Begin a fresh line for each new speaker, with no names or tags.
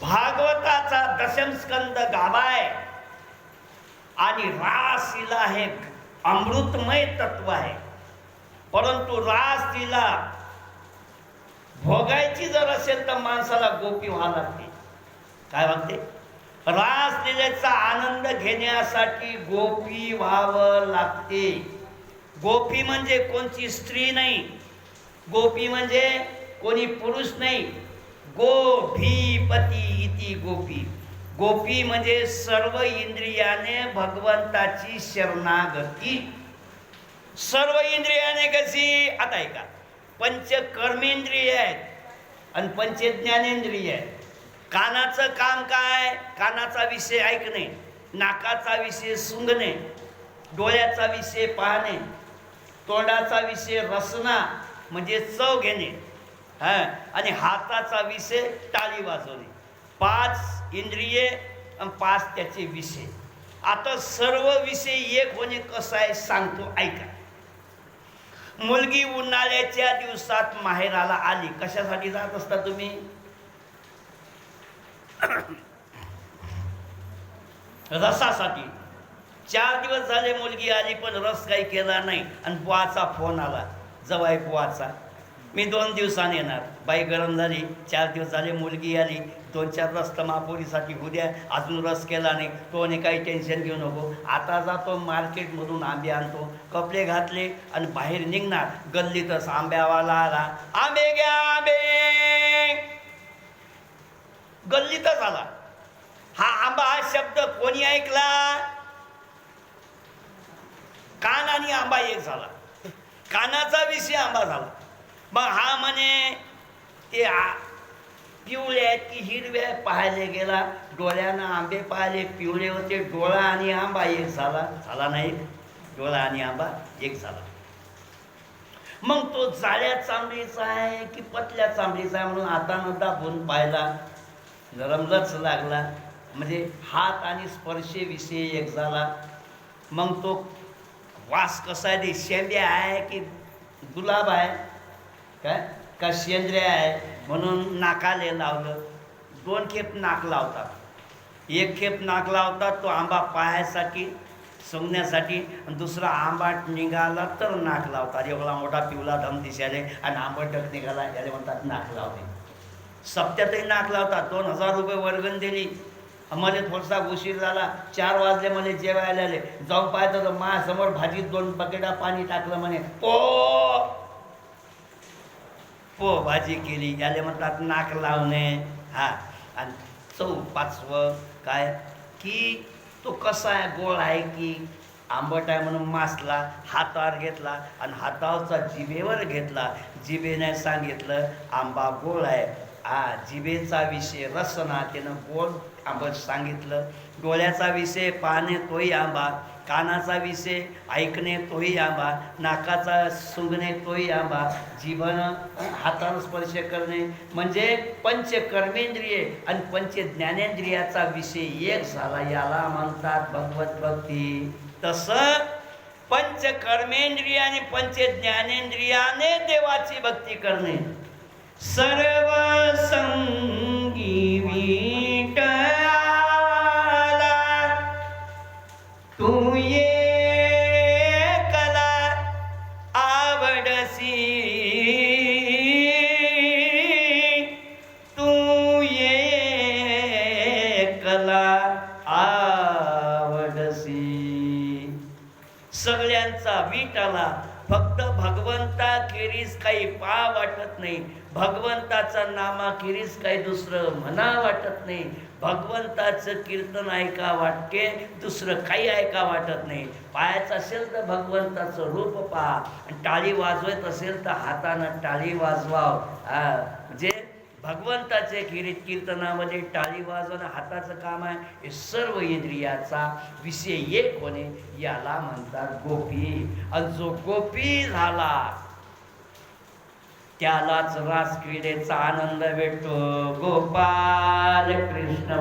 भागवताचा दशमस्कंद गाभाय. आणि रास हे अमृतमय तत्व आहे. परंतु रास तिला भोगायची जर असेल तर माणसाला गोपी व्हावं लागते. काय म्हणते? रास लिलेचा आनंद घेण्यासाठी गोपी व्हावं लागते. गोपी म्हणजे कोणची स्त्री नाही. गोपी म्हणजे कोणी पुरुष नाही. गोभीपती इति गोपी. गोपी म्हणजे सर्व इंद्रियाने भगवंताची शरणागती. सर्व इंद्रियाने कशी? आता ऐका. पंच कर्मेंद्रिय आहेत आणि पंच ज्ञानेंद्रिय आहेत. कानाचं काम काय? कानाचा विषय ऐकणे नाकाचा विषय सुंगणे डोळ्याचा विषय पाहणे तोंडाचा विषय रसना म्हणजे चव घेणे. हा? आणि हाताचा विषय टाळी वाजवली. पाच इंद्रिये आणि पाच त्याचे विषय. आता सर्व विषय एक होणे कसं आहे सांगतो ऐका. मुलगी उन्हाळ्याच्या दिवसात माहेराला आली. कशासाठी जात असता तुम्ही? रसासाठी. चार दिवस झाले मुलगी आली पण रस काही केला नाही. आणि बुवाचा फोन आला. जवाय बुवाचा. मी दोन दिवसांनी येणार. बाई गरम झाली चार दिवस झाले मुलगी आली दोन चार रस महापोरीसाठी उद्या अजून रस केला नाही तो आणि काही टेन्शन घेऊ नको. आता जातो मार्केटमधून आंबे आणतो कपडे घातले आणि बाहेर निघणार. गल्लीतच आंब्यावाला आला आंबे घ्या आंबे. गल्लीतच आला. हा आंबा हा शब्द कोणी ऐकला? कान आणि आंबा एक झाला. कानाचा विषय आंबा झाला. मग हा म्हणे ते आ- पिवळे आहेत की हिरव्या पाहायला गेला. डोळ्यानं आंबे पाहिले पिवळे होते. डोळा आणि आंबा एक झाला. झाला नाही. डोळा आणि आंबा एक झाला. मग तो जाळ्या चांबडीचा आहे की पतल्या चांबडीचा आहे म्हणून हातानं दाबून पाहिला. रमलच लागला. म्हणजे हात आणि स्पर्शेविषयी एक झाला. मग तो वास कसा आहे? शेंब्या आहे की गुलाब आहे? काय? का सेंद्रिय आहे? म्हणून नाकाले लावलं. दोन खेप नाक लावतात. एक खेप नाक लावतात तो आंबा पाहायसाठी सोंगण्यासाठी आणि दुसरा आंबा निघाला तर नाक लावतात. एवढा मोठा पिवला धम दिसायले आणि आंबटक निघाला याला म्हणतात नाक लावणे सप्त्यातही नाक लावतात. दोन हजार रुपये वर्गण दिली. मला थोडासा उशीर झाला. चार वाजले मला जेवायला आले. जाऊन पाहतो तर माझ्यासमोर भाजीत दोन बकेटा पाणी टाकलं म्हणे. ओ पो भाजी केली याले म्हणतात नाक लावणे. हा आणि चौ पाचवं काय? की तो कसा आहे? गोळ आहे की? आंबट आहे म्हणून मासला हातावर घेतला आणि हातावरचा जिभेवर घेतला. जिभेने सांगितलं आंबा गोळ आहे. हा जिभेचा विषय रसना त्यानं गोड आंबट सांगितलं. डोळ्याचा विषय पाहणे तोही आंबा. कानाचा विषय ऐकणे तोही आंबा. नाकाचा सुंगणे तोही आंबा. जीवन हातानं स्पर्श करणे. म्हणजे पंच कर्मेंद्रिये आणि पंच ज्ञानेंद्रियाचा विषय एक झाला याला म्हणतात भगवत भक्ती. तसं पंच कर्मेंद्रिय आणि पंच ज्ञानेंद्रियाने देवाची भक्ती करणे. सर्व ये आवडसी. सगळ्यांचा वीट आला. फक्त भगवंता खेरीज काही पा वाटत नाही. भगवंताचा नामा नामाखेरीज काही दुसरं म्हणा वाटत नाही. भगवंताचं कीर्तन ऐका वाटते दुसरं काही ऐका वाटत नाही. पायाचं असेल तर भगवंताचं रूप पहा. आणि टाळी वाजवत असेल तर हातानं टाळी वाजवाव. जे भगवंताचे किरीत कीर्तनामध्ये टाळी वाजवणं हाताचं काम आहे. हे सर्व इंद्रियाचा विषय एक होणे याला म्हणतात गोपी. आणि जो गोपी झाला त्यालाच रास क्रीडेचा आनंद भेटतो. गोपाल कृष्ण